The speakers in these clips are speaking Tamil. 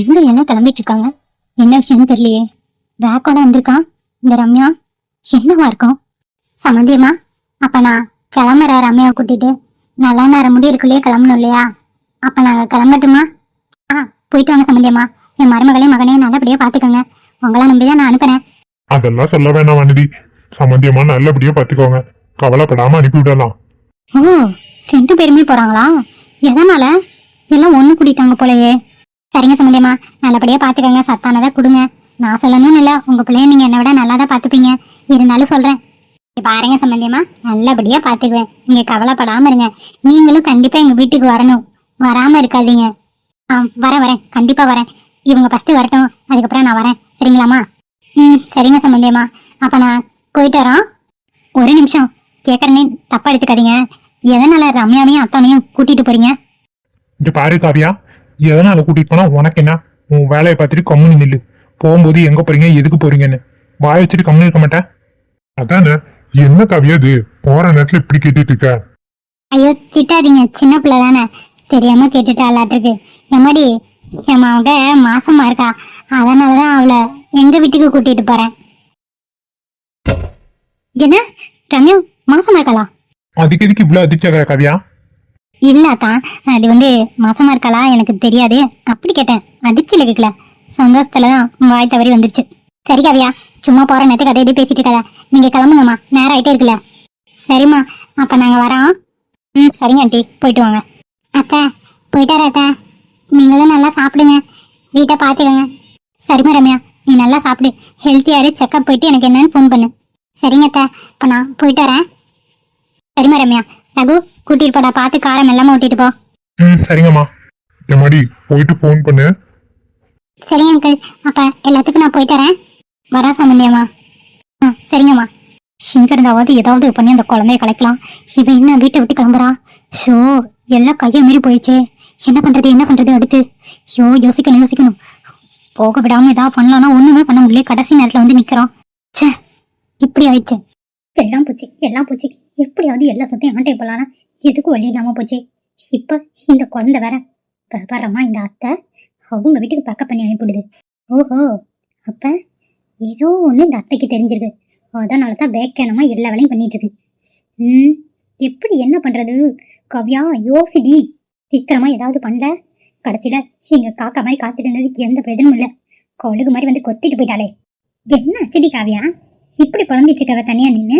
எங்க என்ன கிளம்பிட்டு இருக்காங்க என்ன விஷயம்னு தெரியலையே. பேக்கோட வந்திருக்கான் இந்த ரம்யா? என்னவா இருக்கும்? சமந்தியம்மா அப்ப நான் கிளம்புற ரம்யாவை கூட்டிட்டு. நல்லா நேரம் முடி இருக்குள்ளேயே கிளம்பணும் இல்லையா? அப்ப நாங்க கிளம்பட்டுமா? ஆ போயிட்டு வாங்க சமந்தியம்மா. என் மருமகளையும் மகனையும் நல்லபடியா பாத்துக்கோங்க. உங்களை நம்பிதான் நான் அனுப்புறேன். அதெல்லாம் சொல்ல வேணாம் வனதி சம்பந்தியமா நல்லபடியா பாத்துக்கோங்க. கவலைப்படாம அனுப்பி விடலாம். ஓ ரெண்டு பேருமே போறாங்களா? எதனால? எல்லாம் ஒண்ணு கூட்டிட்டாங்க போலயே. சரிங்க சம்பந்தியம்மா நல்லபடியா பாத்துக்கோங்க. சத்தானதா கொடுங்க. நான் சொல்லணும்னு இல்ல. உங்க பிள்ளைய நீங்க என்னை விட நல்லா தான் பாத்துப்பீங்க. இருந்தாலும் சொல்றேன். பாருங்க சம்பந்தியம்மா நல்லபடியா பாத்துக்குவேன். நீங்க கவலைப்படாம இருங்க. நீங்களும் கண்டிப்பா எங்க வீட்டுக்கு வரணும். வராம இருக்காதீங்க. ஆ வரேன் வரேன். கண்டிப்பா வரேன். இவங்க ஃபர்ஸ்ட் வரட்டும். அதுக்கப்புறம் நான் வரேன். சரிங்களாம்மா? ம் சரிங்க சம்பந்தியம்மா அப்ப நான் போயிட்டு வரோம். ஒரு நிமிஷம். கேட்குறேனே தப்பா எடுத்துக்காதீங்க. எதனால ரம்யாவையும் அத்தானையும் கூட்டிட்டு போறீங்க? இங்க பாரு காவியா. எதனால கூட்டிட்டு போனா உனக்கு என்ன? உன் வேலையை பார்த்துட்டு கம்முனு நில்லு. போகும்போது எங்க போறீங்க? எதுக்கு போறீங்கன்னு. வாய வச்சுட்டு கம்முனு இருக்க மாட்டேன். அதானே என்ன காவியா இது போற நேரத்துல இப்படி கேட்டுட்டு இருக்க? ஐயோ திட்டாதீங்க. சின்ன பிள்ளை தானே. தெரியாம கேட்டுட்டாளாட்டிருக்கு எம்மாடி என் மக மாசமா இருக்கா? அதனாலதான் அவளை எங்க வீட்டுக்கு கூட்டிட்டு போறேன். என்ன? ரம்யா மாசமா இருக்காளா? அதுக்கு எதுக்கு இவ்வளவு அதிர்ச்சி ஆகிற காவியா? இல்லாக்கா அது வந்து மாசமா இருக்காளா எனக்கு தெரியாது. அப்படி கேட்டேன். அதிர்ச்சியில கேட்கல சந்தோஷத்துல தான் வாய் தவறி வந்துருச்சு. சரி கவியா சும்மா போற நேரத்துக்கு அதை எது பேசிட்டு இருக்காத. நீங்க கிளம்புங்கம்மா நேரம் ஆயிட்டே இருக்குல்ல. சரிம்மா அப்ப நாங்க வரோம். ம் சரிங்க ஆண்டி போயிட்டு வாங்க. அத்தை போயிட்டாரா அத்தை? நீங்களும் நல்லா சாப்பிடுங்க. வீட்டை பார்த்துக்கோங்க. சரிம்மா ரம்யா நீ நல்லா சாப்பிடு. ஹெல்த்தியாரு செக்கப் போயிட்டு எனக்கு என்னன்னு ஃபோன் பண்ணு. சரிங்க அத்தை இப்போ நான் போயிட்டு வரேன். சரிம்மா ரம்யா ரகு கூட்டிட்டு போடா பார்த்து காரம் எல்லாமே ஓட்டிட்டு போ. ம் சரிங்கம்மா. எம்மாடி போயிட்டு ஃபோன் பண்ணு. சரிங்க அங்கிள் அப்ப எல்லாத்துக்கும் நான் போயிட்டு வரேன். வரா சம்பந்தியம்மா ஆ சரிங்கம்மா. இங்க இருந்தாவது ஏதாவது பண்ணி அந்த குழந்தைய கலைக்கலாம். இவன் என்ன வீட்டை விட்டு கிளம்புறா. ஷோ எல்லாம் கையை மீறி போயிடுச்சே. என்ன பண்றது என்ன பண்றது அடுத்து? ஐயோ யோசிக்கணும் யோசிக்கணும். போக விடாம ஏதாவது பண்ணலாம்னா ஒண்ணுமே பண்ண முடியல. கடைசி நேரத்துல வந்து நிக்கிறோம் ச்சே இப்படி ஆயிடுச்சு. எல்லாம் போச்சு எல்லாம் போச்சு. எப்படியாவது எல்லா சத்தையும் ஆட்டை போடலான்னா எதுக்கும் வழி இல்லாமல் போச்சு. இப்போ இந்த குழந்தை வேற விவரமா இந்த அத்தை அவங்க வீட்டுக்கு பேக்கப் பண்ணி அனுப்பிவிடுது. ஓஹோ அப்ப ஏதோ ஒன்று இந்த அத்தைக்கு தெரிஞ்சிருக்கு. அதனால தான் பேக்கனமா எல்லா வேலையும் பண்ணிட்டு இருக்கு ம் எப்படி என்ன பண்ணுறது கவ்யா யோசிடி. சீக்கிரமாக ஏதாவது பண்ணல. கடைசியில் எங்கள் காக்கா மாதிரி காத்துட்டு இருந்ததுக்கு எந்த பிரயோஜனமும் இல்லை. கொழுகு மாதிரி வந்து கொத்திட்டு போயிட்டாளே. என்ன அச்சடி காவியா? இப்படி புலம்பிட்டு இருக்கவ தனியா நின்னு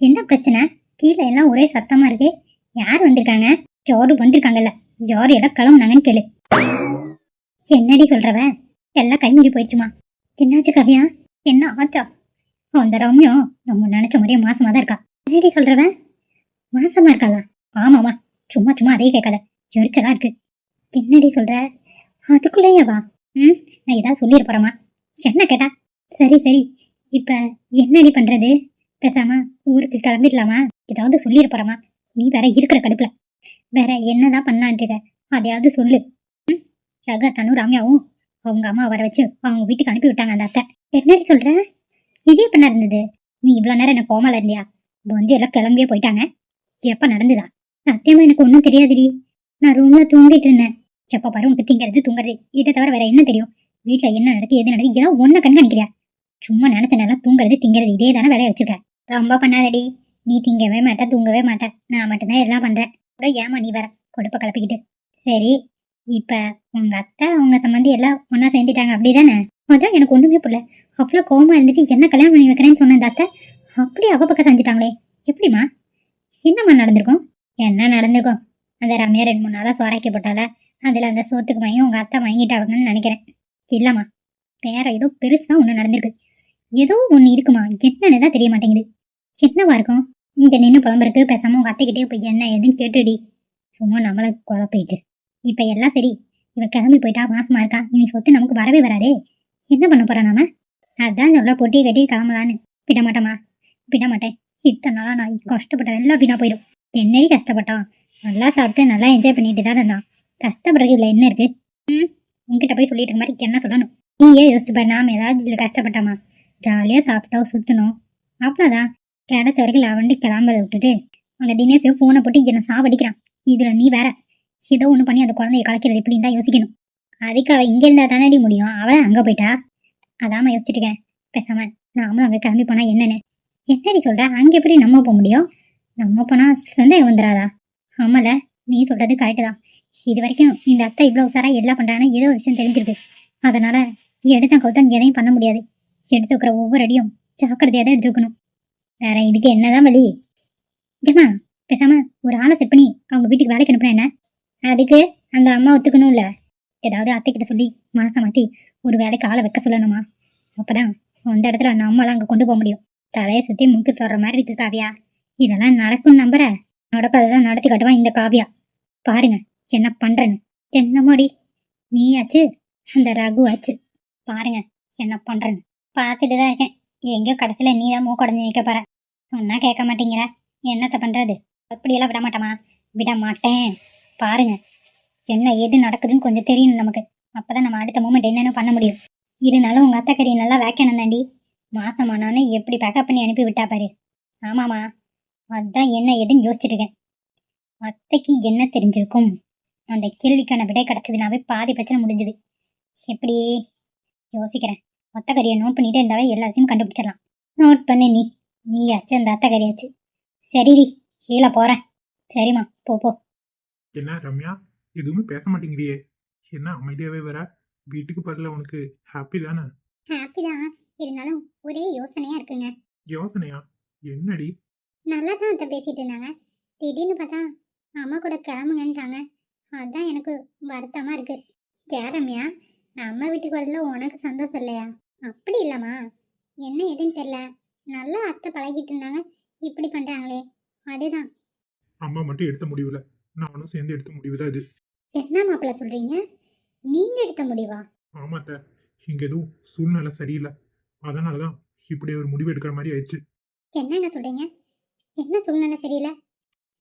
என்ன பிரச்சனை? கீழே எல்லாம் ஒரே சத்தமா இருக்கு. யார் வந்திருக்காங்க? ஜோரு வந்திருக்காங்கல்ல? ஜோரு எல்லாம் கிளம்புனாங்கன்னு கேளு. என்னடி சொல்றவ? எல்லாம் கைமீறி போயிடுச்சுமா. என்னாச்சு கவியா? என்ன ஆச்சா? அந்த ரம்யோ நம்ம நினைச்ச மாதிரியே மாசமா தான் இருக்கா. என்னடி சொல்றவ? மாசமா இருக்காளா? ஆமாமா சும்மா சும்மா அதே கேட்காத. எரிச்சலா இருக்கு. என்னடி சொல்ற? அதுக்குள்ளேயே வா ம் நான் ஏதாவது சொல்லியிருப்பறமா என்ன கேட்டா? சரி சரி. இப்ப என்னடி பண்றது? பேசாம ஊருக்கு கிளம்பிடலாமா? ஏதாவது சொல்லியிருப்பறமா நீ வேற இருக்கிற கடுப்புல. வேற என்னதான் பண்ணலான்ட்டு இருக்க? அதையாவது சொல்லு. ம்? ரக தனு ராமியாவும் அவங்க அம்மா வர வச்சு அவங்க வீட்டுக்கு அனுப்பி விட்டாங்க அந்த அத்தை. என்னடி சொல்ற? இது எப்ப நடந்தது? நீ இவ்வளவு நேரம் என்ன கோமால இருந்தியா? இப்போ வந்து எல்லாம் கிளம்பியே போயிட்டாங்க. எப்ப நடந்ததா? சத்தியமா எனக்கு ஒன்றும் தெரியாதுடி. நான் ரூம்ல தூங்கிட்டு இருந்தேன். எப்ப பாரு உனக்கு திங்கிறது தூங்குறது. இதை தவிர வேற என்ன தெரியும்? வீட்டுல என்ன நடக்கு எது நடக்கு ஏதாவது ஒன்ன கண்காணிக்கிறியா? சும்மா நினச்ச நேரம் தூங்குறது திங்கிறது இதே தானே வேலையை வச்சிருக்க ரொம்ப பண்ணாதடி. நீ திங்கவே மாட்ட தூங்கவே மாட்ட. நான் மட்டும்தான் எல்லாம் பண்ணுறேன் கூட ஏமா நீ வர கொடுப்ப கிளப்பிக்கிட்டு சரி இப்போ உங்கள் அத்தை உங்கள் சம்மந்தி எல்லாம் ஒன்றா சேர்ந்துட்டாங்க. அப்படி தானே அதான் எனக்கு ஒன்றுமே புரியல. அவ்வளோ கோமா இருந்துட்டு என்ன கல்யாணம் பண்ணி வைக்கிறேன்னு சொன்ன இந்த அத்தை அப்படியே அவ பக்கம் செஞ்சுட்டாங்களே. எப்படிம்மா? என்னம்மா நடந்திருக்கும்? என்ன நடந்திருக்கும்? அந்த ரம்யா ரெண்டு மூணு நாளாக சோறாக்கி போட்டால அதில் அந்த சோத்துக்கு மயங்கி உங்கள் அத்தை மயங்கிட்டாங்கன்னு நினைக்கிறேன். இல்லைம்மா வேற ஏதோ பெருசாக ஒன்று நடந்திருக்கு. ஏதோ ஒன்று இருக்குமா? என்னன்னு தான் தெரிய மாட்டேங்குது. என்னவா இருக்கும்? இங்கே நின்று புலம்புறக்கு பேசாமல் உங்கள் அத்தைக்கிட்டே போய் என்ன ஏதுன்னு கேட்டுடி. சும்மா நம்மளை குழப்பிட்டு இப்போ எல்லாம் சரி. இவன் கிளம்பி போயிட்டா மாசமாக இருக்கா? இனி சொத்து நமக்கு வரவே வராதே. என்ன பண்ண போகிறோம் நாம? அதான் எவ்வளோ பொட்டி கட்டி கிளம்பலான்னு. விட மாட்டேம்மா. விட மாட்டேன். இத்தனை நாளாக நான் கஷ்டப்பட்டேன் எல்லாம் வீணாக போயிடும். என்னடி கஷ்டப்பட்டான்? நல்லா சாப்பிட்டு நல்லா என்ஜாய் பண்ணிட்டு தான் இருந்தான். கஷ்டப்படுறது இதில் என்ன இருக்குது ம்? உன்கிட்ட போய் சொல்லிட்டு இருக்க மாதிரி என்ன சொல்லணும்? நீயே யோசிச்சு பாரு. நாம் ஏதாவது இதில் கஷ்டப்பட்டோமா? ஜாலியாக சாப்பிட்டோம் அப்புறம் அவ்வளோதான் கிடைச்ச வரைக்கும் லவண்டி கிளம்புறத விட்டுட்டு அங்கே தினேஷ் ஃபோனை போட்டு என்ன சாவடிக்கிறான். இதில் நீ வேற. ஏதோ ஒன்று பண்ணி அந்த குழந்தைய கலைக்கிறது எப்படின்னு தான் யோசிக்கணும். அதுக்கு அவள் இங்கே இருந்தால் தானடி முடியும்? அவளை அங்கே போயிட்டா? அதாம யோசிச்சுட்டு இருக்கேன். பேசாம நாமளும் அங்கே கிளம்பி போனால் என்னென்னு. என்னடி சொல்கிற அங்கே எப்படி நம்ம போக முடியும்? நம்ம போனால் சந்தேகம் வந்துடாதா ஆமால நீ சொல்கிறது கரெக்டு தான். இது வரைக்கும் இந்த அத்தை இவ்வளோ சாராக எல்லாம் பண்ணுறான்னு ஏதோ விஷயம் தெரிஞ்சிருக்கு. அதனால் எடுத்த கௌத்தன் எதையும் பண்ண முடியாது. எடுத்து வைக்கிற ஒவ்வொரு அடியும் ஜாக்கிரதையாக தான் எடுத்து வைக்கணும். வேற இதுக்கு என்னதான் வழி ஏமா பேசாம ஒரு ஆளை செட் பண்ணி அவங்க வீட்டுக்கு வேலைக்கு அனுப்புனா என்ன? அதுக்கு அந்த அம்மா ஒத்துக்கணும் இல்லை ஏதாவது அத்தைக்கிட்ட சொல்லி மனசை மாற்றி ஒரு வேலைக்கு ஆளை வைக்க சொல்லணுமா? அப்போதான் அந்த இடத்துல நம்மளாம் அங்கே கொண்டு போக முடியும். தலையை சுற்றி முக்கு சொல்கிற மாதிரி இருக்கு காவியா. இதெல்லாம் நடக்கும்னு நம்புற? நடக்காததான் நடத்தி காட்டுவான் இந்த காவியா. பாருங்க என்ன பண்றேன்னு. என்னமாடி நீ ஆச்சு அந்த ரகு ஆச்சு பாருங்க என்ன பண்றேன்னு. பார்த்துட்டு தான் இருக்கேன். எங்கேயோ கடைசியில் நீ தான் மூக்கடைஞ்சு நிற்க போற. சொன்னால் கேட்க மாட்டேங்கிற. என்னத்தை பண்ணுறது அப்படியெல்லாம் விட மாட்டேமா விட மாட்டேன். பாருங்க. என்ன ஏது நடக்குதுன்னு கொஞ்சம் தெரியணும் நமக்கு. அப்போ தான் நம்ம அடுத்த மூமெண்ட் என்னென்னு பண்ண முடியும். இருந்தாலும் உங்கள் அத்தை கறி நல்லா வேக்கணும் தாண்டி. மாசமானோன்னு எப்படி பேக்கப் பண்ணி அனுப்பி விட்டா பாரு. ஆமாம்மா. அதான் என்ன ஏதுன்னு யோசிச்சுட்டு இருக்கேன். அத்தைக்கு என்ன தெரிஞ்சிருக்கும்? அந்த கேள்விக்கான விடை கிடச்சதுனாவே பாதி பிரச்சனை முடிஞ்சது. எப்படி யோசிக்கிறேன். அத்தை கறியை நோட் பண்ணிட்டே இருந்தாவே எல்லா விஷயமும் கண்டுபிடிச்சிடலாம். நோட் பண்ணு நீ. நீயாச்சு அந்த அத்தை கறியாச்சு. சரிடி கீழே போறேன். சரிம்மா போ போ. என்ன ரம்யா? எதுவுமே பேச மாட்டேங்கிறியே. என்ன அமைதியாவே வர? வீட்டுக்கு பதில உனக்கு. ஹாப்பி தானே? ஹாப்பி தான். இருந்தாலும் ஒரே யோசனையா இருக்குங்க. யோசனையா? என்னடி? நல்லா தான் அத்தை பேசிட்டு இருந்தாங்க. திடீர்னு பார்த்தா அம்மா கூட கிளம்புங்கன்றாங்க அதான் எனக்கு வருத்தமா இருக்கு. கேரம்யா அம்மா வீட்டுக்கு வரதுல உனக்கு சந்தோஷம் இல்லையா? அப்படி இல்லம்மா. என்ன ஏதுன்னு தெரியல. நல்லா அத்தை பழகிட்டு இருந்தாங்க. இப்படி பண்றாங்களே. அதுதான். அம்மா மட்டும் எடுத்த முடிவுல. நானும் சேர்ந்து எடுத்த முடிவு தான் இது. என்ன மாப்பிள்ள சொல்றீங்க? நீங்க எடுத்த முடிவா? ஆமாத்த இங்க எதுவும் சூழ்நிலை சரியில்லை. அதனால தான் இப்படி ஒரு முடிவு எடுக்கிற மாதிரி ஆயிடுச்சு. என்னங்க சொல்றீங்க? என்ன சூழ்நிலை சரியில்லை?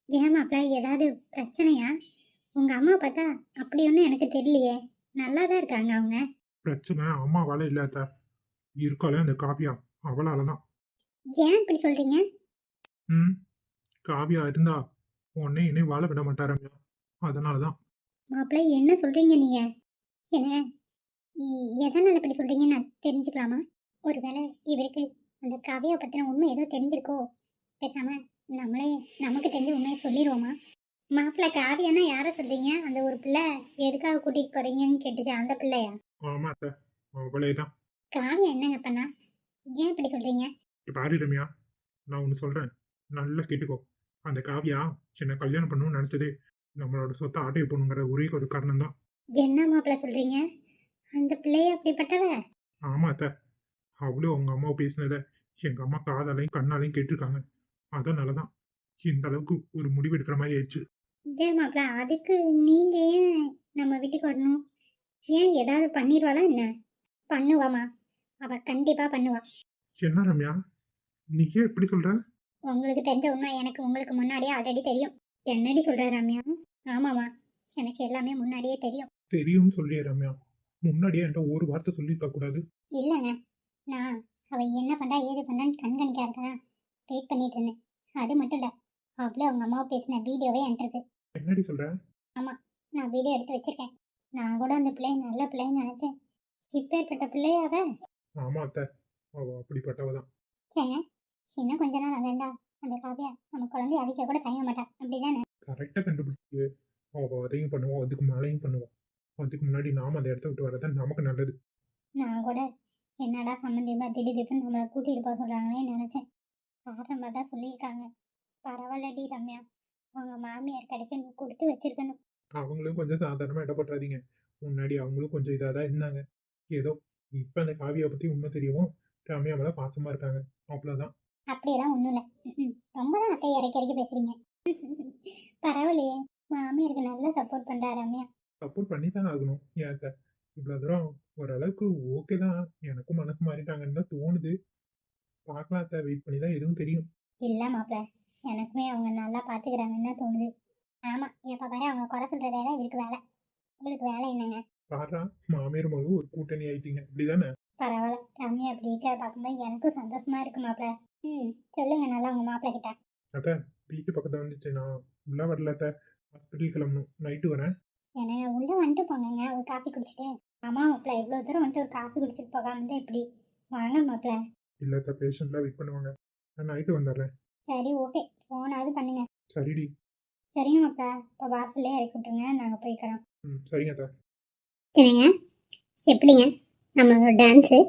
ஏன் மாப்பிள்ள ஏதாவது பிரச்சனையா? உங்க அம்மா பார்த்தா அப்படி ஒன்றும் எனக்கு தெரியலையே. நல்லா தான் இருக்காங்க அவங்க. பிரச்சனை அம்மாவால இல்லாத இருக்காளே அந்த காவியா. அவளால தான் ஏன் இப்படி சொல்றீங்க? ம். காவியா இருந்தா உன்னை என்னை வாழ விட மாட்டா ரம்யா. அதனால தான் மாப்பிள்ள என்ன சொல்றீங்க நீங்க? என்ன? எதனால இப்படி சொல்றீங்கன்னு நான் தெரிஞ்சுக்கலாமா? ஒருவேளை இவருக்கு அந்த காவியாவை பத்தின உண்மை ஏதோ தெரிஞ்சிருக்கோ? பேசாம நம்மளே நமக்கு தெரிஞ்ச உண்மையை சொல்லிடுவோமா மாப்பிள்ள காவியானா யாரை சொல்றீங்க? அந்த ஒரு பிள்ளை எதுக்காக கூட்டிட்டு போறீங்கன்னு கேட்டுச்சு அந்த பிள்ளையா? ஆமா அவளே தான். காவியா என்னங்க பண்ணா? ஏன் இப்படி சொல்றீங்க? பாரு ரம்யா நான் ஒன்று சொல்கிறேன் நல்லா கேட்டுக்கோ. அந்த காவியா என்னை கல்யாணம் பண்ணணும்னு நினச்சதே நம்மளோட சொத்தை ஆட்டைய போகணுங்கிற ஒரே ஒரு காரணம் தான் என்ன மாப்பிள்ள சொல்றீங்க? அந்த பிள்ளைய அப்படிப்பட்டவ? ஆமா அத்த. அவளும் அவங்க அம்மாவை பேசினதை எங்கள் அம்மா காதாலையும் கண்ணாலையும் கேட்டிருக்காங்க. அதனால தான் இந்த அளவுக்கு ஒரு முடிவு எடுக்கிற மாதிரி ஆயிடுச்சு. ஏன் மாப்பிள்ள அதுக்கு நீங்க ஏன் நம்ம வீட்டுக்கு வரணும்? ஏன் ஏதாவது பண்ணிடுவாளா என்ன? பண்ணுவாமா? அவ கண்டிப்பா பண்ணுவா. என்ன ரம்யா? நீ ஏன் இப்படி சொல்ற? உங்களுக்கு தெரிஞ்ச உண்மை எனக்கு உங்களுக்கு முன்னாடியே ஆல்ரெடி தெரியும். என்னடி சொல்ற ரம்யா? ஆமாமா எனக்கு எல்லாமே முன்னாடியே தெரியும். தெரியும்னு சொல்லியே ரம்யா. முன்னாடியே என்கிட்ட ஒரு வார்த்தை சொல்லியிருக்க கூடாது. இல்லைங்க. நான் அவ என்ன பண்றா ஏது பண்றான்னு கண்காணிக்க இருக்கா வெயிட் பண்ணிட்டு இருந்தேன். அது மட்டும் இல்ல அவ்வளோ அவங்க அம்மாவை பேசின வீடியோவே என்கிட்ட இருக்கு. என்னடி சொல்ற? நான் வீடியோ எடுத்து வச்சிருக்கேன். நான் கூட அந்த பிள்ளை நல்ல பிள்ளைன்னு நினைச்சேன். இப்பேற்பட்ட பிள்ளையா அவ? ஆமா அத்த. அவ அப்படிப்பட்டவ தான் ஏங்க இன்னும் கொஞ்ச நாள் வந்திருந்தா அந்த காவியா நம்ம குழந்தைய அவிக்க கூட தயங்க மாட்டா. அப்படிதானே? கரெக்டாக கண்டுபிடிச்சு. அவள் அதையும் பண்ணுவோம் அதுக்கு மேலேயும் பண்ணுவான் அதுக்கு முன்னாடி நாம் அந்த இடத்த விட்டு வரதான் நமக்கு நல்லது. நான் கூட என்னடா சம்மந்தியமா திடீர் திடீர்னு நம்மளை கூட்டிட்டு போக சொல்றாங்களே நினைச்சேன். காரணமாக தான் சொல்லியிருக்காங்க. பரவாயில்லடி ரம்யா உங்க மாமியார் கிடைக்க நீ கொடுத்து வச்சிருக்கணும். அவங்களும் கொஞ்சம் சாதாரணமாக இடப்பட்டுறாதீங்க முன்னாடி அவங்களும் கொஞ்சம் இதாக தான் இருந்தாங்க. ஏதோ இப்போ அந்த காவியை பற்றி உண்மை தெரியவும் ரம்யா மேலே பாசமாக இருக்காங்க. அவ்வளோதான் அப்படியெல்லாம் ஒன்றும் இல்லை. ரொம்ப தான் அத்தை இறக்கி இறக்கி பேசுறீங்க. பரவாயில்லையே. மாமியாருக்கு நல்லா சப்போர்ட் பண்றா ரம்யா சப்போர்ட் பண்ணி தான் ஆகணும். ஏன் சார் இவ்வளோ தூரம் ஓரளவுக்கு ஓகே தான். எனக்கும் மனசு மாறிட்டாங்கன்னு தான் தோணுது. பார்க்கலாம் சார் வெயிட் பண்ணி தான் எதுவும் தெரியும். இல்ல மாப்பிள்ள எனக்குமே அவங்க நல்லா பாத்துக்கிறாங்கன்னு தான் தோணுது. ஆமா. எப்ப பாரு அவங்க குறை சொல்றதே தான் இவருக்கு வேலை. உங்களுக்கு வேலை என்னங்க? பாடுறா மாமியார் மகளும் ஒரு கூட்டணி ஆயிட்டீங்க. அப்படிதானே? பரவாயில்ல. ரம்யா அப்படி இருக்கிறத பார்க்கும்போது எனக்கும் சந்தோஷமா இருக்கு மாப்பிள்ள ம் சொல்லுங்க நல்லா உங்க மாப்பிள்ள கிட்ட. அக்கா வீட்டு பக்கத்தில் வந்துச்சு. நான் உள்ளே வரல அத்தை. ஹாஸ்பிட்டல் கிளம்பணும். நைட்டு வரேன். என்னங்க உள்ள வந்துட்டு போங்கங்க. ஒரு காஃபி குடிச்சிட்டு. ஆமா மாப்பிள்ள இவ்வளோ தூரம் வந்துட்டு ஒரு காஃபி குடிச்சிட்டு போகாம இருந்தா எப்படி? வாங்க மாப்பிள்ள இல்லாத பேஷண்ட்லாம் வெயிட் பண்ணுவாங்க. நான் நைட்டு வந்துடுறேன். சரி ஓகே ஃபோனாவது பண்ணுங்க. சரிடி. சரிங்க மாப்பிள்ள இப்போ வாசல்லே இறக்கி விட்ருங்க நாங்கள் போய்க்கிறோம். ம் சரிங்க அத்தா. என்னங்க எப்படிங்க நம்மளோட டான்ஸு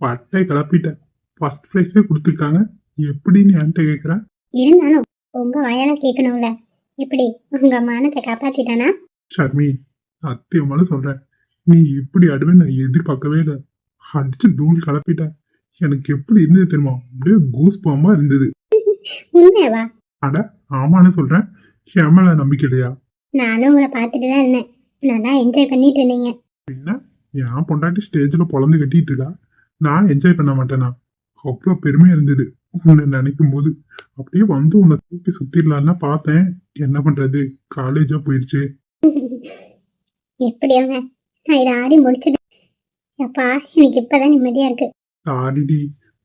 பட்டை கிளப்பிட்டேன் ஃபர்ஸ்ட் ப்ரைஸே கொடுத்துருக்காங்க. எப்படின்னு என்கிட்ட கேட்குறேன் இருந்தாலும் உங்க வாயால கேட்கணும்ல எப்படி உங்க மானத்தை காப்பாத்திட்டானா? ஷர்மி சத்தியமான சொல்கிறேன் நீ இப்படி அடுவே நான் எதிர்பார்க்கவே இல்லை. அடிச்சு தூள் கிளப்பிட்டேன் எனக்கு எப்படி இருந்தது தெரியுமா? அப்படியே கூஸ் பாம்பா இருந்தது. உண்மையாவா? அட ஆமான்னு சொல்கிறேன் என் மேல நம்பிக்கை இல்லையா? நானும் உங்களை பார்த்துட்டு தான் இருந்தேன். நல்லா என்ஜாய் பண்ணிட்டு இருந்தீங்க. பின்ன என் பொண்டாட்டி ஸ்டேஜில் பொழந்து கட்டிட்டு இருக்கா நான் என்ஜாய் பண்ண மாட்டேனா? அவ்வளோ பெருமையா இருந்தது. உன்னை நினைக்கும் போது. அப்படியே வந்து உன்னை தூக்கி சுத்திடலான்னு பார்த்தேன். என்ன பண்றது? காலேஜா போயிடுச்சு எப்படியாங்க நான் இதை ஆடி முடிச்சிட்டேன். அப்பா எனக்கு இப்பதான் நிம்மதியா இருக்கு. சாரிடி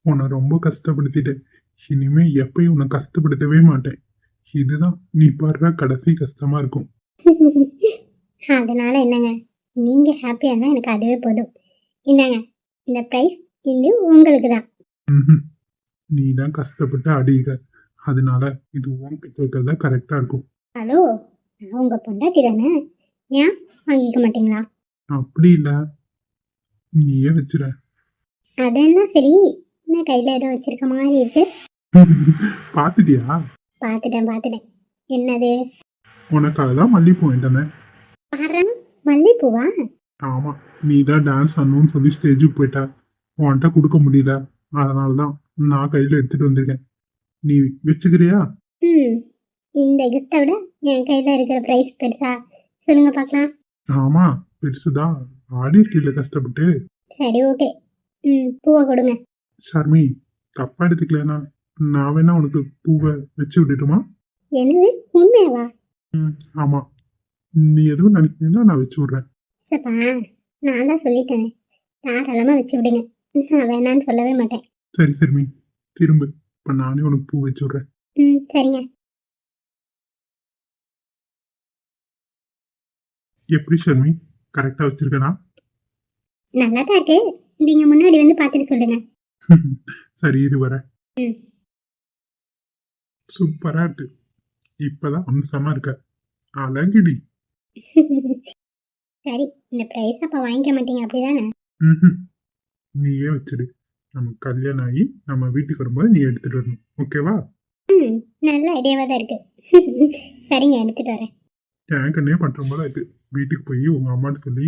உன்னை ரொம்ப கஷ்டப்படுத்திட்டேன். இனிமே எப்பயும் உன்னை கஷ்டப்படுத்தவே மாட்டேன். இதுதான் நீ படுற கடைசி கஷ்டமா இருக்கும். அதனால என்னங்க? நீங்க ஹாப்பியா இருந்தா எனக்கு அதுவே போதும். என்னங்க இந்த ப்ரைஸ் இது உங்களுக்கு தான். நீ தான் கஷ்டப்பட்டு அடிகிற அதனால இது உன்கிட்ட இருக்கிறதா கரெக்டா இருக்கும். ஹலோ நான் உங்க பொண்டாட்டி தானே? ஏன் வாங்கிக்க மாட்டீங்களா? அப்படி இல்லை. நீயே வச்சிர. அதெல்லாம் சரி? என்ன கையில ஏதோ வச்சிருக்க மாதிரி இருக்கு? பார்த்துட்டியா பார்த்துட்டேன் பார்த்துட்டேன் என்னது? உனக்காக தான் மல்லிப்பூ வேண்டானே மல்லிப்பூவா? ஆமாம் நீ தான் டான்ஸ் ஆடணும்னு சொல்லி ஸ்டேஜுக்கு போயிட்ட. உன்கிட்ட கொடுக்க முடியல. அதனால தான் நான் கையில் எடுத்துகிட்டு வந்திருக்கேன். நீ வச்சுக்கிறியா? ம். இந்த கிஃப்டை விட என் கையில் இருக்கிற ப்ரைஸ் பெருசா? சொல்லுங்க பார்க்கலாம். ஆமாம் பெருசுதான் ஆடி இருக்கீல கஷ்டப்பட்டு. சரி ஓகே ம் பூவை கொடுங்க. ஷர்மி தப்பாக எடுத்துக்கலனா நான் வேணா உனக்கு பூவை வச்சு விட்டுட்டுமா என்னது உண்மையாவா? ம் ஆமாம் நீ எதுவும் நினைக்கிறீங்கன்னா நான் வச்சு விட்றேன். சப்பா நான் தான் சொல்லிட்டேன். தாராளமாக வச்சு விடுங்க. நான் வேணான்னு சொல்லவே மாட்டேன். சரி சரிமி திரும்ப. இப்போ நானே உனக்கு பூ வச்சு விட்றேன். ம் சரிங்க. எப்படி ஷர்மி? கரெக்டாக வச்சிருக்கேனா? நல்லா தான் இருக்கு. நீங்கள் முன்னாடி வந்து பார்த்துட்டு சொல்லுங்க. சரி இது வர. ம். சூப்பரா இருக்கு. இப்பதான் அம்சமா இருக்க. அழகுடி. சரி இந்த ப்ரைஸ் அப்போ வாங்கிக்க மாட்டீங்க அப்படிதானே? ம்ஹும். நீயே வச்சிரு. நம்ம கல்யாணம் ஆகி நம்ம வீட்டுக்கு வரும்போது நீ எடுத்துட்டு வரணும். ஓகேவா ம் நல்ல ஐடியாவாக தான் இருக்கு. சரிங்க எடுத்துட்டு வரேன். என் கண்ணே பண்ற போல இருக்கு வீட்டுக்கு போய் உங்க அம்மாட்ட சொல்லி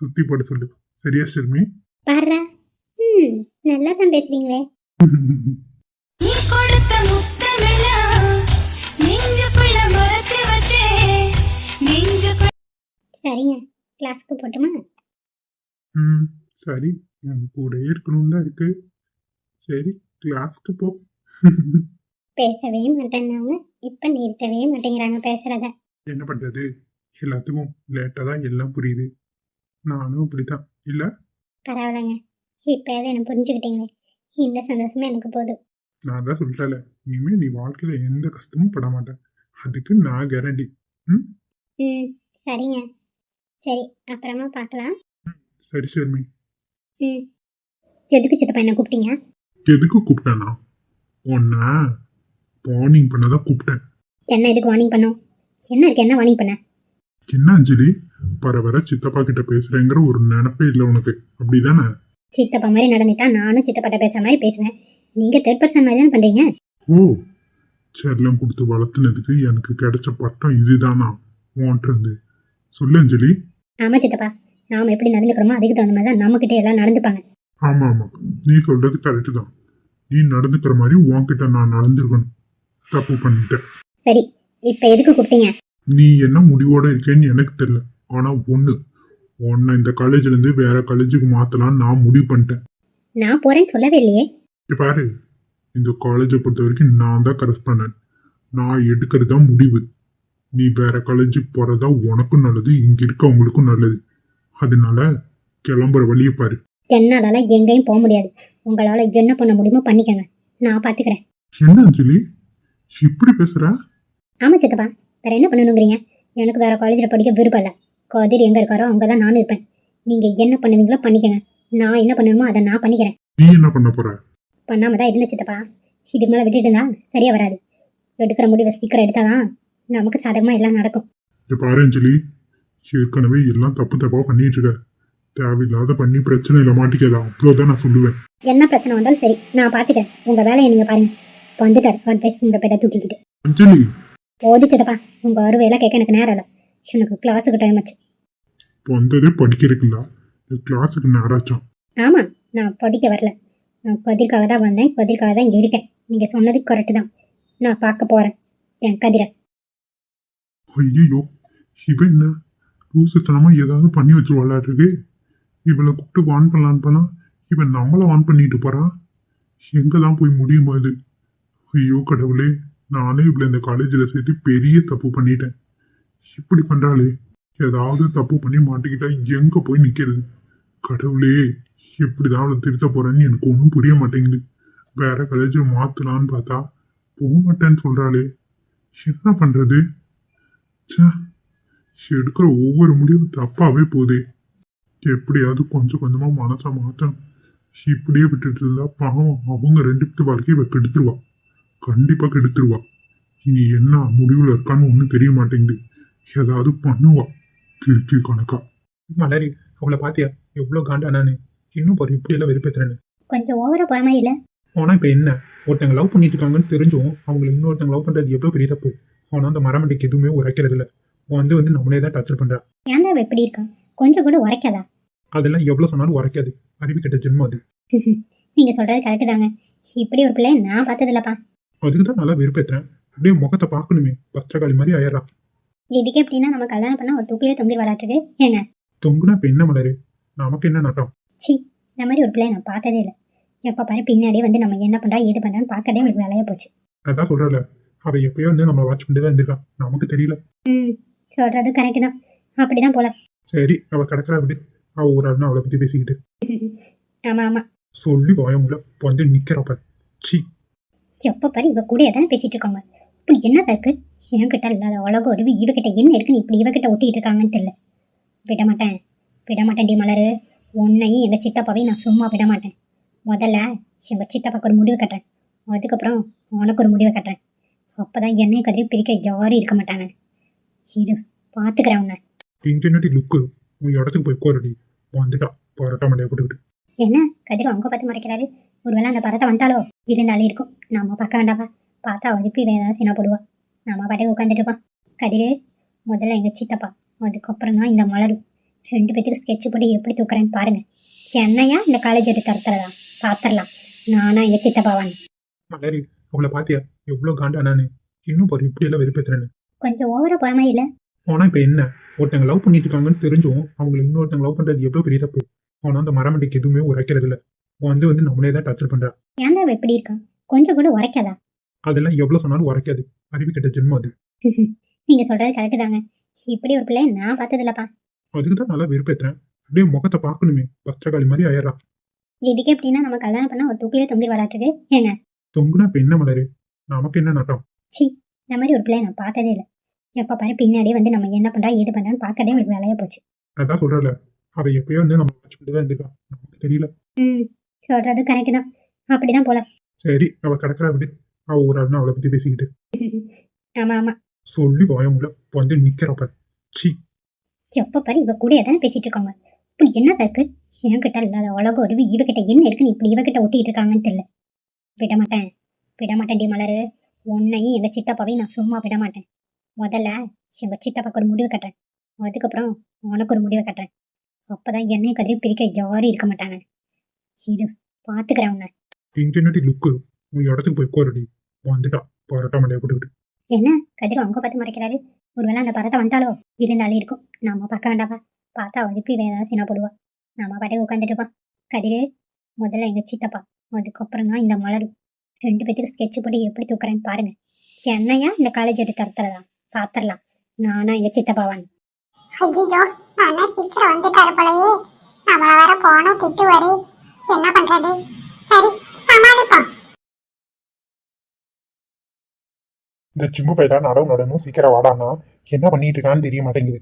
சுத்தி போட சொல்லு. சரியா ஷர்மி? பாடுறா ம் நல்லா தான் பேசுறீங்களே. நீ கொடுத்த கிளாஸ்க்கு போட்டுமா? ம் சரி. என் கூடயே இருக்கணும் தான் இருக்கு. சரி கிளாஸ்க்கு போ. பேசவே மாட்டேன்னாங்க. இப்போ நிறுத்தவே மாட்டேங்கிறாங்க பேசுறத. என்ன பண்றது? எல்லாத்துக்கும் லேட்டாக தான் எல்லாம் புரியுது. நானும் அப்படித்தான். இல்லை? பரவாயில்லைங்க. இப்போயாவது என்ன புரிஞ்சுக்கிட்டீங்களே. இந்த சந்தோஷமே எனக்கு போதும். நான் தான் சொல்லிட்டேன்ல இனிமேல் நீ வாழ்க்கையில் எந்த கஷ்டமும் பட மாட்டேன் அதுக்கு நான் கேரண்டி ம்? ம் சரிங்க. சரி அப்புறமா பார்க்கலாம். சரி ம். எதுக்கு சித்தப்பா என்ன கூப்பிட்டீங்க? எதுக்கு கூப்பிட்டேனா உன்னை வார்னிங் பண்ண தான் கூப்பிட்டேன். என்ன எதுக்கு வார்னிங் பண்ணோம்? என்ன இருக்கு? என்ன வார்னிங் பண்ண? என்ன அஞ்சலி? வர வர சித்தப்பா கிட்ட பேசுறேங்கிற ஒரு நினப்பே இல்லை உனக்கு. அப்படிதானே? சித்தப்பா மாதிரி நடந்துட்டா நானும் சித்தப்பாட்ட பேசுற மாதிரி பேசுவேன். நீங்க தேர்ட் பர்சன் மாதிரி தானே பண்றீங்க? ஓ செல்லம் கொடுத்து வளர்த்துனதுக்கு எனக்கு கிடைச்ச பட்டம் இதுதானா? உன்ட்டு சொல்லு அஞ்சலி. ஆமா சித்தப்பா. நாம எப்படி நடந்துக்கிறோமோ அதுக்கு தகுந்த மாதிரி தான் நம்மக்கிட்ட எல்லாம் நடந்துப்பாங்க. ஆமா ஆமா. நீ சொல்றது கரெக்டு தான். நீ நடந்துக்கிற மாதிரி உன்கிட்ட நான் நடந்துருக்கணும் தப்பு பண்ணிட்டேன். சரி இப்போ எதுக்கு கூப்பிட்டீங்க? நீ என்ன முடிவோட இருக்கேன்னு எனக்கு தெரியல. ஆனா ஒண்ணு உன்னை இந்த காலேஜ்ல இருந்து வேற காலேஜுக்கு மாத்தலாம் நான் முடிவு பண்ணிட்டேன். நான் போறேன்னு சொல்லவே இல்லையே. இங்க பாரு இந்த காலேஜை பொறுத்த வரைக்கும் நான் தான் கரஸ்பாண்டன்ட் நான் எடுக்கிறது தான் முடிவு. நீ வேற காலேஜுக்கு போறதா உனக்கும் நல்லது இங்க இருக்கவங்களுக்கும் நல்லது. அதனால கிளம்புற வழியை பாரு. என்னாலலாம் எங்கேயும் போக முடியாது. உங்களால என்ன பண்ண முடியுமோ பண்ணிக்கங்க. நான் பாத்துக்கிறேன். என்ன அஞ்சலி? இப்படி பேசுற? ஆமா சித்தப்பா. வேற என்ன பண்ணணுங்கிறீங்க? எனக்கு வேற காலேஜில் படிக்க விருப்பம் இல்லை. கதிர் எங்கே இருக்காரோ அங்கே தான் நானும் இருப்பேன். நீங்கள் என்ன பண்ணுவீங்களோ பண்ணிக்கங்க. நான் என்ன பண்ணணுமோ அதை நான் பண்ணிக்கிறேன். நீ என்ன பண்ண போற? பண்ணாம தான் இருந்த சித்தப்பா. இதுக்கு மேலே விட்டுட்டு இருந்தா சரியா வராது. எடுக்கிற முடிவை சீக்கிரம் எடுத்தாதான் நமக்கு சாதகமாக எல்லாம் நடக்கும். இங்க பாரு அஞ்சலி. ஏற்கனவே எல்லாம் தப்பு தப்பா பண்ணிட்டு இருக்க. தேவையில்லாத பண்ணி பிரச்சனையில மாட்டிக்காத. அவ்வளோதான் நான் சொல்லுவேன். என்ன பிரச்சனை வந்தாலும் சரி நான் பார்த்துக்கிறேன் உங்கள் வேலையை நீங்கள் பாருங்க. வந்துட்டார் அட்வைஸ் உங்கள் பேரை தூக்கிக்கிட்டு. அஞ்சலி. போது சித்தப்பா உங்கள் அறுவையெல்லாம் கேட்க எனக்கு நேரம் இல்லை. எனக்கு கிளாஸுக்கு டைம் ஆச்சு. வந்ததே படிக்கிறதுக்குல்ல. இந்த கிளாஸுக்கு நேராச்சான் ஆமாம் நான் படிக்க வரல. நான் கதிர்க்காக தான் வந்தேன். கதிர்க்காக தான் இங்கே இருக்கேன். நீங்கள் சொன்னது கரெக்டு தான். நான் பார்க்க போகிறேன் என் கதிரை. ஐயோ இவன் என்ன? லூசுத்தனமா ஏதாவது பண்ணி வச்சிருவாளாட்டுருக்கு. இவளை கூப்பிட்டு வான் பண்ணலான்னு பண்ணால் இவன் நம்மளை வான் பண்ணிட்டு போகிறான் எங்கே தான் போய் முடியுமா இது? ஐயோ கடவுளே நானே இவளை இந்த காலேஜில் சேர்த்து பெரிய தப்பு பண்ணிட்டேன். இப்படி பண்ணுறாளே ஏதாவது தப்பு பண்ணி மாட்டிக்கிட்டா எங்கே போய் நிற்கிறது கடவுளே எப்படிதான் அவளை திருத்த போகிறேன்னு எனக்கு ஒன்றும் புரிய மாட்டேங்குது. வேற காலேஜில் மாற்றலான்னு பார்த்தா போக மாட்டேன்னு சொல்கிறாளே என்ன பண்ணுறது ச்சே எடுக்கிற ஒவ்வொரு முடிவும் தப்பாவே போதே. எப்படியாவது கொஞ்சம் கொஞ்சமா மனசை மாத்தணும். இப்படியே விட்டுட்டு இருந்தா பாவம் அவங்க ரெண்டு பேத்து வாழ்க்கையை இவ கெடுத்துருவா. கண்டிப்பா கெடுத்துருவா. இனி என்ன முடிவுல இருக்கான்னு ஒன்றும் தெரிய மாட்டேங்குது. ஏதாவது பண்ணுவா. திருச்சி கணக்கா. மலரி அவளை பாத்தியா? எவ்வளோ காண்டா நானு இன்னும் பாரு இப்படியெல்லாம் வெறுப்பேத்துறேன்னு கொஞ்சம் ஓவரா போகிற மாதிரி இல்லை? ஆனால் இப்போ என்ன? ஒருத்தங்க லவ் பண்ணிட்டு இருக்காங்கன்னு தெரிஞ்சும் அவங்களை இன்னொருத்தங்க லவ் பண்ணுறது எவ்வளோ பெரிய தப்பு? ஆனால் அந்த மரமண்டைக்கு எதுவுமே உரைக்கிறது இல்லை வந்து வந்து நம்மளே தான் டச்சர் பண்ணுறா ஏன் தான் எப்படி இருக்கா? கொஞ்சம் கூட உரைக்காதா? அதெல்லாம் எவ்வளோ சொன்னாலும் உரைக்காது. அறிவு கெட்ட ஜென்மம் அது. நீங்கள் சொல்கிறது கரெக்டு தாங்க. இப்படி ஒரு பிள்ளைய நான் பார்த்ததில்லப்பா. அதுக்கு தான் நல்லா வெறுப்பேத்துறேன். அப்படியே முகத்தை பார்க்கணுமே. பத்திரகாளி மாதிரி ஆயிடுறா. இதுக்கு எப்படின்னா நம்ம கல்யாணம் பண்ணால் ஒரு தூக்கிலே தொங்கி விளாட்டுருக்கு ஏங்க? தொங்குனா இப்போ என்ன மலரு? நமக்கு என்ன நட்டம்? சி இந்த மாதிரி ஒரு பிள்ளைய நான் பார்த்ததே இல்லை. எப்போ பாரு பின்னாடியே வந்து நம்ம என்ன பண்ணுறா ஏது பண்ணுறான்னு பார்க்கறதே உங்களுக்கு வேலையாக போச்சு. அதான் சொல்கிறல அவள் எப்பயோ வந்து நம்ம வாட்ச் பண்ணிட்டு தான் இருந்திருக்கா. நமக்கு தெரியல. ம் சொல்கிறது கரெக்டு தான். அப்படி தான் போல. சரி அவள் கிடக்குறா விடு. அவள் ஒரு ஆள்னா அவளை பற்றி பேசிக்கிட்டு. ஆமாம் ஆமாம் சொல்லி வாயமுல வந்து நிற்கிறப்ப சி எப்போ பாரு இவ கூட தானே பேசிட்டு இருக்காங்க. இப்படி என்ன இருக்கு? என்கிட்ட இல்லாத உலகம் அறிவு இவகிட்ட என்ன இருக்குன்னு இப்படி இவகிட்ட ஒட்டிக்கிட்டு இருக்காங்கன்னு தெரியல. விட மாட்டேன். விட மாட்டேன் டி மலரு. உன்னையும் எங்கள் சித்தப்பாவையும் நான் சும்மா விட மாட்டேன். முதல்ல எங்கள் சித்தப்பாக்கு ஒரு முடிவு கட்டுறேன். அதுக்கப்புறம் உனக்கு ஒரு முடிவு கட்டுறேன். அப்போ தான் என்னையும் கதிரி பிரிக்க யாரும் இருக்க மாட்டாங்க இரு பார்த்துக்கிறேன் உன்னை. இன்டர்நெட் லுக்கு உன் இடத்துக்கு போய் கோரடி வந்துட்டா பரோட்டா மண்டையை போட்டுக்கிட்டு. என்ன? கதிர் அவங்க பார்த்து மறைக்கிறாரு. ஒருவேளை அந்த பரத்தை வந்துட்டாலோ? இருந்தாலும் இருக்கும். நாம பார்க்க வேண்டாவா பார்த்தா அதுக்கு இவன் ஏதாவது சின்ன போடுவா. நாம பாட்டுக்கு உட்காந்துட்டு இருப்பான் கதிர் முதல்ல எங்க சித்தப்பா அதுக்கப்புறம் தான் இந்த மலரும் ரெண்டு பேத்துக்கு ஸ்கெட்ச் போட்டு எப்படி தூக்குறேன்னு பாருங்க. என்னையா இந்த காலேஜ் எடுத்து தரத்துறதா? பாத்திரலாம். நானா எங்க சித்தப்பாவான் மலரி அவளை பாத்தியா? எவ்வளோ காண்டா நானு இன்னும் பாரு இப்படியெல்லாம் வெறுப்பேத்துறேன்னு. கொஞ்சம் ஓவரா போற மாதிரி இல்ல? ஆனால் இப்போ என்ன? ஒருத்தங்க லவ் பண்ணிட்டு இருக்காங்கன்னு தெரிஞ்சும் அவங்களை இன்னொருத்தங்க லவ் பண்ணுறது எவ்வளோ பெரிய தப்பு? ஆனால் அந்த மரமண்டைக்கு எதுவுமே உரைக்கிறது இல்லை. வந்து வந்து நம்மளே தான் டச்சர் பண்ணுறா ஏன்டா அவ எப்படி இருக்கா கொஞ்சம் கூட உரைக்காதா? அதெல்லாம் எவ்வளோ சொன்னாலும் உரைக்காது. அறிவு கெட்ட ஜென்மம் அது. நீங்க சொல்றது கரெக்டு தாங்க. இப்படி ஒரு பிள்ளைய நான் பார்த்ததில்லப்பா. அதுக்கு தான் நல்லா வெறுப்பேத்துறேன். அப்படியே முகத்தை பார்க்கணுமே. பத்திரகாளி மாதிரி ஆயிடுறா. இதுக்கு எப்படின்னா நம்ம கல்யாணம் பண்ணா ஒரு தூக்கிலே தொங்கி விளாட்டுருக்கு ஏங்க? தொங்குனா இப்போ என்ன மலரு? நமக்கு என்ன நட்டம்? சி இந்த மாதிரி ஒரு பிள்ளைய நான் பார்த்ததே இல்லை. எப்போ பாரு பின்னாடியே வந்து நம்ம என்ன பண்ணுறா ஏது பண்ணுறான்னு பார்க்கறதே உங்களுக்கு வேலையாக போச்சு. அதான் சொல்கிறல அவள் எப்பயோ வந்து நம்ம வாட்ச் பண்ணிட்டு தான் இருந்திருக்கா. நமக்கு தெரியல. ம் சொல்கிறது கரெக்டு தான். அப்படி தான் போல. சரி அவள் கிடக்குறா விடு. அவள் ஒரு ஆள்னா அவளை பற்றி பேசிக்கிட்டு. ஆமாம் ஆமாம் சொல்லி வாயமுல வந்து நிற்கிறப்ப சி எப்போ பாரு இவ கூட தானே பேசிட்டு இருக்காங்க. இப்படி என்ன இருக்கு? என்கிட்ட இல்லாத உலகம் அறிவு இவகிட்ட என்ன இருக்குன்னு இப்படி இவகிட்ட ஒட்டிக்கிட்டு இருக்காங்கன்னு தெரியல. விட மாட்டேன். விட மாட்டேன் டி மலரு. உன்னையும் எங்கள் சித்தப்பாவையும் நான் சும்மா விட மாட்டேன் முதல்ல எங்கள் சித்தப்பாக்கு ஒரு முடிவு கட்டுறேன். அதுக்கப்புறம் உனக்கு ஒரு முடிவு கட்டுறேன். அப்போ தான் என்னையும் கதிரி பிரிக்க யாரும் இருக்க மாட்டாங்க. இரு பார்த்துக்கிறேன் உன்னை. Internet look. உன் இடத்துக்கு போய் கோரடி வந்துட்டா. பரோட்டா மண்டையை போட்டுக்கிட்டு. என்ன? கதிர் அவங்க பார்த்து மறைக்கிறாரு. ஒருவேளை அந்த பரத்தை வந்துட்டாலோ இருந்தாலும் இருக்கும். நாம பார்க்க வேண்டாவா பார்த்தா அதுக்கு இவன் ஏதாவது சின்ன போடுவா. நாம பாட்டுக்கு உட்காந்துட்டு இருப்பான். கதிர் முதல்ல எங்க சித்தப்பா. அதுக்கப்புறம் தான் இந்த மலரும் ரெண்டு பேத்துக்கு ஸ்கெட்ச் போட்டு எப்படி தூக்குறேன்னு பாருங்க. என்னையா இந்த காலேஜ் எடுத்து தரத்துறதா? பாத்திரலாம். நானா எங்க சித்தப்பாவான். ஐயோ அண்ணா சீக்கிரம் வந்துட்டாரு போலயே. நம்மள வர போனோம் திட்டுவாரு என்ன பண்றது? சரி சமாளிப்போம். இந்த சிம்பு பையடா நடவு நடணும் சீக்கிரம் வாடானா என்ன பண்ணிட்டு இருக்கான்னு தெரிய மாட்டேங்குது.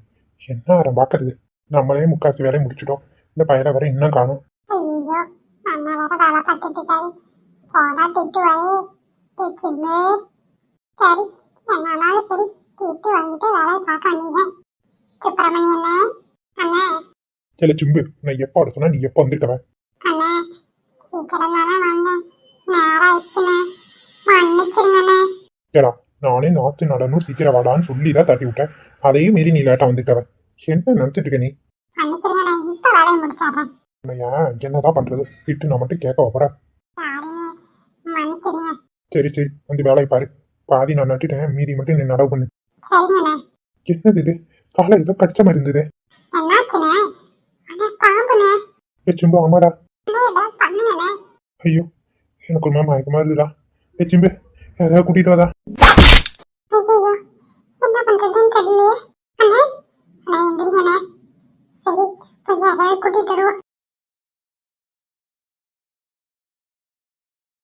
என்ன அவரை பார்க்கறது நம்மளே முக்காசு வேலையை முடிச்சிட்டோம். இந்த பையனை வேற இன்னும் காணும். ஐயோ அண்ணா வேற வேலை பார்த்துட்டு இருக்காரு. போனா திட்டுவாரு சின்ன சரி என்னாலும் சரி திட்டு வாங்கிட்டு வேலையை பார்க்க வேண்டியதுதான். சுப்பிரமணி அண்ணா. அண்ணா சில சிம்பு நான் எப்போ சொன்னா நீ எப்போ வந்திருக்கவ? அண்ணா சீக்கிரம் தானே வந்தேன். நேரம் ஆயிடுச்சுண்ணே மன்னிச்சிருங்கண்ணே. ஏடா நானே நாத்து நடணும் சீக்கிரம் வாடான்னு சொல்லி தான் தட்டி விட்டேன். அதையும் மீறி நீ லேட்டா வந்திருக்கவ. என்ன நினைச்சிட்டு இருக்க நீ? உன்னைய என்னதான் பண்றது? திட்டு நான் மட்டும் கேட்க போறேன். சரி சரி. வந்து வேலையை பாரு. பாதி நான் நட்டுட்டேன். மீதி மட்டும் நீ நடவு பண்ணு. என்னது இது? காலை ஏதோ கடிச்ச மாதிரி இருந்தது. என்னாச்சுண்ணே? அண்ணா பாம்புண்ணே. ஏ சிம்பு ஆமாடா. ஐயோ எனக்கு ஒரு மேம் மயக்கமா இருக்குடா ஏ சிம்பு யாரையாவது கூட்டிட்டு ஐயோ என்ன பண்றதுன்னு தெரியலையே. அண்ணா அண்ணா எந்திரிங்கண்ணே. சரி போய் யாரையாவது கூட்டிட்டு வருவோம்.